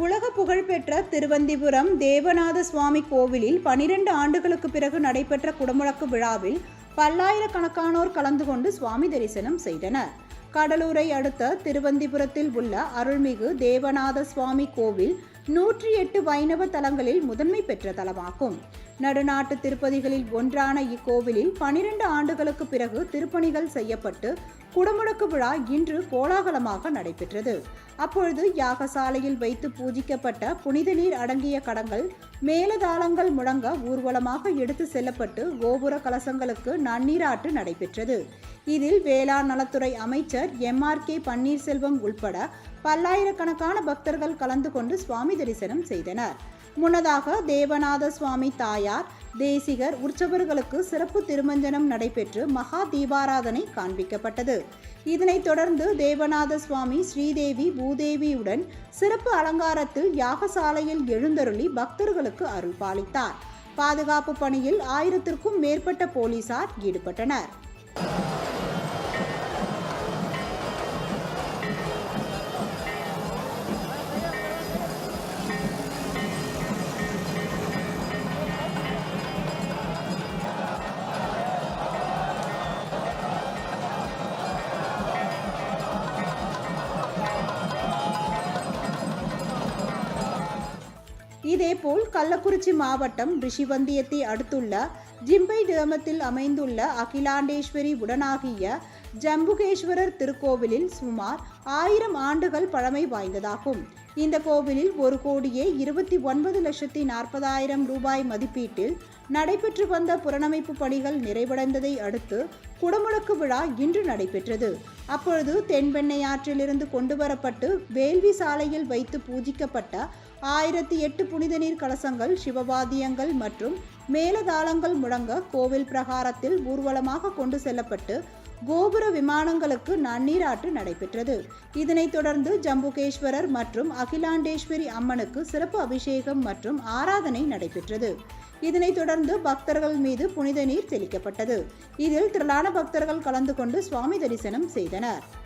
உலக புகழ்பெற்ற திருவந்திபுரம் தேவநாத சுவாமி கோவிலில் பனிரெண்டு ஆண்டுகளுக்கு பிறகு நடைபெற்ற குடமுழக்கு விழாவில் பல்லாயிரக்கணக்கானோர் கலந்து கொண்டு சுவாமி தரிசனம் செய்தனர். கடலூரை அடுத்த திருவந்திபுரத்தில் உள்ள அருள்மிகு தேவநாத சுவாமி கோவில் நூற்றி எட்டு வைணவ தலங்களில் முதன்மை பெற்ற தலமாகும். நடுநாட்டு திருப்பதிகளில் ஒன்றான இக்கோவிலில் பனிரெண்டு ஆண்டுகளுக்கு பிறகு திருப்பணிகள் செய்யப்பட்டு குடமுழக்கு விழா இன்று கோலாகலமாக நடைபெற்றது. அப்பொழுது யாகசாலையில் வைத்து பூஜிக்கப்பட்ட புனித நீர் அடங்கிய கடங்கள் மேலதாளங்கள் முழங்க ஊர்வலமாக எடுத்து செல்லப்பட்டு கோபுர கலசங்களுக்கு நன்னீராட்டு நடைபெற்றது. இதில் வேளாண் நலத்துறை அமைச்சர் எம் ஆர் கே பன்னீர்செல்வம் உள்பட பல்லாயிரக்கணக்கான பக்தர்கள் கலந்து கொண்டு சுவாமி தரிசனம் செய்தனர். முன்னதாக தேவநாத சுவாமி தாயார் தேசிகர் உற்சவர்களுக்கு சிறப்பு திருமஞ்சனம் நடைபெற்று மகா தீபாராதனை காண்பிக்கப்பட்டது. இதனைத் தொடர்ந்து தேவநாத சுவாமி ஸ்ரீதேவி பூதேவியுடன் சிறப்பு அலங்காரத்தில் யாகசாலையில் எழுந்தருளி பக்தர்களுக்கு அருள் பாலித்தார். பாதுகாப்பு பணியில் ஆயிரத்திற்கும் மேற்பட்ட போலீசார் ஈடுபட்டனர். இதேபோல் கள்ளக்குறிச்சி மாவட்டம் ரிஷிவந்தியத்தை அடுத்துள்ள ஜிம்பை கிராமத்தில் அமைந்துள்ள அகிலாண்டேஸ்வரி உடனாகிய ஜம்புகேஸ்வரர் திருக்கோவிலில் சுமார் ஆயிரம் ஆண்டுகள் பழமை வாய்ந்ததாகும். இந்த கோவிலில் ஒரு கோடியே இருபத்தி ஒன்பது லட்சத்தி நாற்பதாயிரம் ரூபாய் மதிப்பீட்டில் நடைபெற்று வந்த புனரமைப்பு பணிகள் நிறைவடைந்ததை அடுத்து குடமுழக்கு விழா இன்று நடைபெற்றது. அப்பொழுது தென்பெண்ணை ஆற்றிலிருந்து கொண்டு வரப்பட்டு வேள்வி சாலையில் வைத்து பூஜிக்கப்பட்ட ஆயிரத்தி எட்டு புனித நீர் கலசங்கள் சிவவாத்தியங்கள் மற்றும் மேலதாளங்கள் முழங்க கோவில் பிரகாரத்தில் ஊர்வலமாக கொண்டு செல்லப்பட்டு கோபுர விமானங்களுக்கு நன்னீராட்டு நடைபெற்றது. இதனைத் தொடர்ந்து ஜம்புகேஸ்வரர் மற்றும் அகிலாண்டேஸ்வரி அம்மனுக்கு சிறப்பு அபிஷேகம் மற்றும் ஆராதனை நடைபெற்றது. இதனைத் தொடர்ந்து பக்தர்கள் மீது புனித நீர் தெளிக்கப்பட்டது. இதில் திரளான பக்தர்கள் கலந்து கொண்டு சுவாமி தரிசனம் செய்தனர்.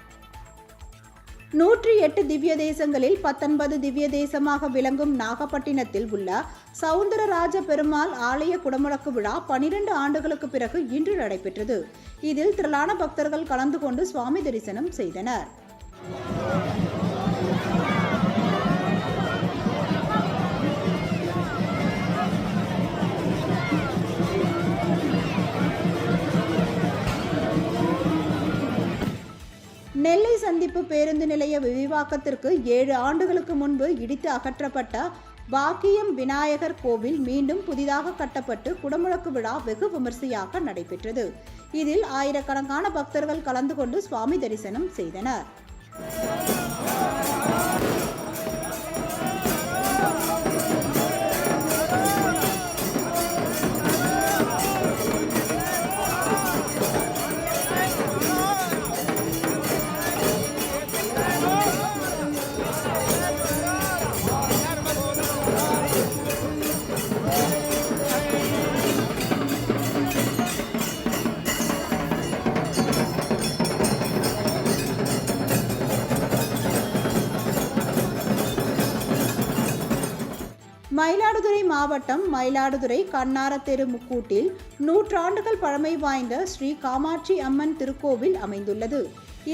நூற்றி எட்டு திவ்ய தேசங்களில் பத்தொன்பது திவ்ய தேசமாக விளங்கும் நாகப்பட்டினத்தில் உள்ள சவுந்தரராஜ பெருமாள் ஆலய குடமுழக்கு விழா பனிரெண்டு ஆண்டுகளுக்கு பிறகு இன்று நடைபெற்றது. இதில் திரளான பக்தர்கள் கலந்து கொண்டு சுவாமி தரிசனம் செய்தனர். நெல்லை சந்திப்பு பேருந்து நிலைய விரிவாக்கத்திற்கு ஏழு ஆண்டுகளுக்கு முன்பு இடித்து அகற்றப்பட்ட பாக்கியம் விநாயகர் கோவில் மீண்டும் புதிதாக கட்டப்பட்டு குடமுழக்கு விழா வெகு விமர்சையாக நடைபெற்றது. இதில் ஆயிரக்கணக்கான பக்தர்கள் கலந்து கொண்டு சுவாமி தரிசனம் செய்தனர். மயிலாடுதுறை மாவட்டம் மயிலாடுதுறை கண்ணாரத்தெரு முக்கூட்டில் நூற்றாண்டுகள் பழமை வாய்ந்த ஸ்ரீ காமாட்சி அம்மன் திருக்கோவில் அமைந்துள்ளது.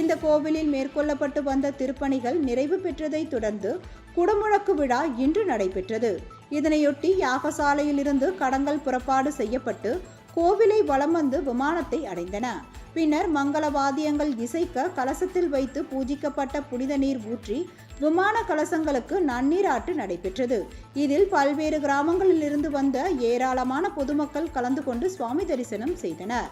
இந்த கோவிலில் மேற்கொள்ளப்பட்டு வந்த திருப்பணிகள் நிறைவு பெற்றதைத் தொடர்ந்து குடமுழக்கு விழா இன்று நடைபெற்றது. இதனையொட்டி யாகசாலையிலிருந்து கடங்கள் புறப்பாடு செய்யப்பட்டு கோவிலை வலம் வந்து விமானத்தை அடைந்தன. பின்னர் மங்கள வாத்தியங்கள் இசைக்க கலசத்தில் வைத்து பூஜிக்கப்பட்ட புனித நீர் ஊற்றி விமான கலசங்களுக்கு நன்னீராட்டு நடைபெற்றது. இதில் பல்வேறு கிராமங்களிலிருந்து வந்த ஏராளமான பொதுமக்கள் கலந்து கொண்டு சுவாமி தரிசனம் செய்தனர்.